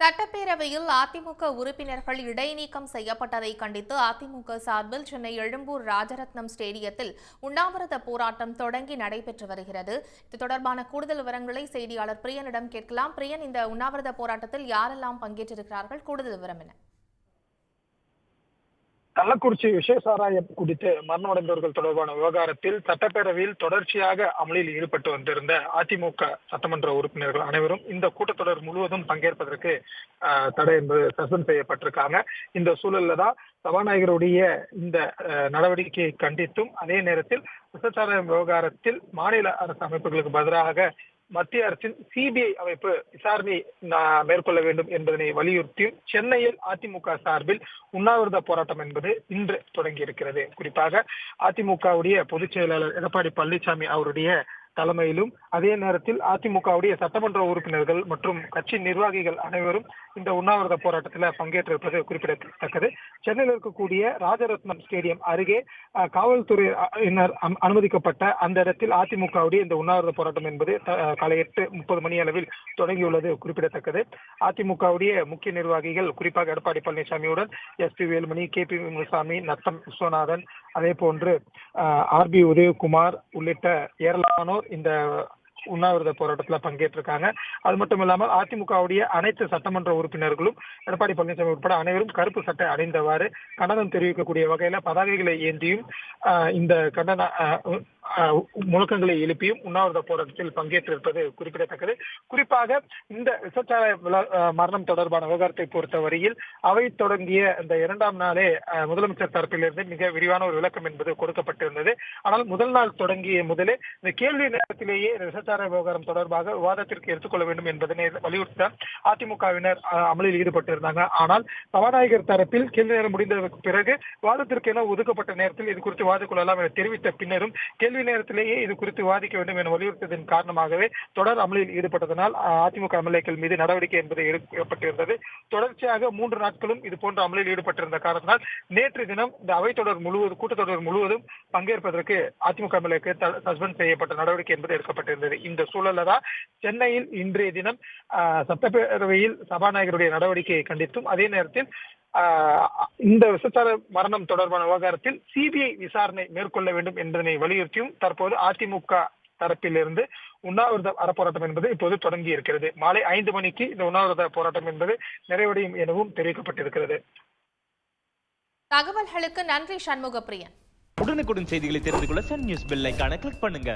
சட்டப்பேரவையில் அதிமுக உறுப்பினர்கள் இடைநீக்கம் செய்யப்பட்டதை கண்டித்து அதிமுக சார்பில் சென்னை எழும்பூர் ராஜரத்னம் ஸ்டேடியத்தில் உண்ணாவிரத போராட்டம் தொடங்கி நடைபெற்று வருகிறது. இது தொடர்பான கூடுதல் விவரங்களை செய்தியாளர் பிரியனிடம் கேட்கலாம். பிரியன் இந்த உண்ணாவிரத போராட்டத்தில் யாரெல்லாம் பங்கேற்றிருக்கிறார்கள்? கூடுதல் விவரம் என்ன? கள்ளக்குறிச்சி விஷயசாராயம் குடித்து மரணமடைந்தவர்கள் தொடர்பான விவகாரத்தில் சட்டப்பேரவையில் தொடர்ச்சியாக அமளியில் ஈடுபட்டு வந்திருந்த அதிமுக சட்டமன்ற உறுப்பினர்கள் அனைவரும் இந்த கூட்டத்தொடர் முழுவதும் பங்கேற்பதற்கு ஆஹ், தடை என்பது சஸ்பெண்ட் செய்யப்பட்டிருக்காங்க. இந்த சூழல்ல தான் சபாநாயகருடைய இந்த நடவடிக்கையை கண்டித்தும் அதே நேரத்தில் விசேஷாராயம் விவகாரத்தில் மாநில அரசு அமைப்புகளுக்கு பதிலாக மத்திய அரசின் சிபிஐ அமைப்பு விசாரணை மேற்கொள்ள வேண்டும் என்பதனை வலியுறுத்தியும் சென்னையில் அதிமுக சார்பில் உண்ணாவிரத போராட்டம் என்பது இன்று தொடங்கி இருக்கிறது குறிப்பாக அதிமுகவுடைய பொதுச் செயலாளர் எடப்பாடி பழனிசாமி அவருடைய தலைமையிலும் அதே நேரத்தில் அதிமுகவுடைய சட்டமன்ற உறுப்பினர்கள் மற்றும் கட்சி நிர்வாகிகள் அனைவரும் இந்த உண்ணாவிரத போராட்டத்தில் பங்கேற்றிருப்பது குறிப்பிடத்தக்கது. சென்னையில் இருக்கக்கூடிய ராஜரத்னம் ஸ்டேடியம் அருகே அஹ், காவல்துறையினர் அனுமதிக்கப்பட்ட அந்த இடத்தில் அதிமுகவுடைய இந்த உண்ணாவிரத போராட்டம் என்பது காலை எட்டு முப்பது மணி அளவில் தொடங்கியுள்ளது குறிப்பிடத்தக்கது. அதிமுகவுடைய முக்கிய நிர்வாகிகள் குறிப்பாக Edappadi பழனிசாமியுடன் S P Velumani K P Munusamy Natham Viswanathan அதே போன்று ஆர் பி உதயகுமார் உள்ளிட்ட ஏராளமானோர் இந்த உண்ணாவிரத போராட்டத்தில் பங்கேற்றிருக்காங்க. அது மட்டும் இல்லாமல் அதிமுகவுடைய அனைத்து சட்டமன்ற உறுப்பினர்களும் எடப்பாடி பழனிசாமி உட்பட அனைவரும் கருப்பு சட்டை அடைந்தவாறு கண்டனம் தெரிவிக்கக்கூடிய வகையில பதாகைகளை ஏந்தியும் இந்த கண்டன முழக்கங்களை எழுப்பியும் உண்ணாவிரத போராட்டத்தில் பங்கேற்றிருப்பது குறிப்பிடத்தக்கது. குறிப்பாக இந்த விசச்சார மரணம் தொடர்பான விவகாரத்தை பொறுத்தவரையில் அவை தொடங்கிய அந்த இரண்டாம் நாளே முதலமைச்சர் தரப்பிலிருந்து மிக விரிவான ஒரு விளக்கம் என்பது கொடுக்கப்பட்டிருந்தது. ஆனால் முதல் நாள் தொடங்கிய முதலே இந்த கேள்வி நேரத்திலேயே இந்த விசச்சார விவகாரம் தொடர்பாக விவாதத்திற்கு எடுத்துக்கொள்ள வேண்டும் என்பதனை வலியுறுத்த அதிமுகவினர் அமலில் ஈடுபட்டிருந்தாங்க. ஆனால் சபாநாயகர் தரப்பில் கேள்வி நேரம் முடிந்ததற்கு பிறகு வாதத்திற்கு என ஒதுக்கப்பட்ட நேரத்தில் இது குறித்து வாதிக் கொள்ளலாம் என தெரிவித்த பின்னரும் கேள்வி நேரத்திலேயே இது குறித்து விவாதிக்க வேண்டும் என வலியுறுத்தியதன் காரணமாகவே தொடர் அமளியில் ஈடுபட்டதனால் அதிமுக எம்எல்ஏக்கள் மீது நடவடிக்கை என்பது எடுக்கப்பட்டிருந்தது தொடர்ச்சியாக மூன்று நாட்களும் இது போன்ற அமளியில் ஈடுபட்டிருந்த காரணத்தினால் நேற்று தினம் இந்த அவை தொடர் முழுவதும் கூட்டத்தொடர் முழுவதும் பங்கேற்பதற்கு அதிமுக எம்எல்ஏக்கு சஸ்பெண்ட் செய்யப்பட்ட நடவடிக்கை என்பது எடுக்கப்பட்டிருந்தது. இந்த சூழல்ல தான் சென்னையில் இன்றைய தினம் சட்டப்பேரவையில் சபாநாயகருடைய நடவடிக்கையை கண்டித்தும் அதே நேரத்தில் இந்த விசச்சார மரணம் தொடர்பான விவகாரத்தில் சிபிஐ விசாரணை மேற்கொள்ள வேண்டும் என்பதனை வலியுறுத்தியும் தற்போது அதிமுக தரப்பிலிருந்து உண்ணாவிரத அறப்போராட்டம் என்பது இப்போது தொடங்கி இருக்கிறது. மாலை ஐந்து மணிக்கு இந்த உண்ணாவிரத போராட்டம் என்பது நிறைவடையும் எனவும் தெரிவிக்கப்பட்டிருக்கிறது. தகவல்களுக்கு நன்றி சண்முக பிரியன் உடனுக்குடன் செய்திகளை தெரிந்து கொள்ள சன் நியூஸ் பெல் ஐகானை கிளிக் பண்ணுங்க.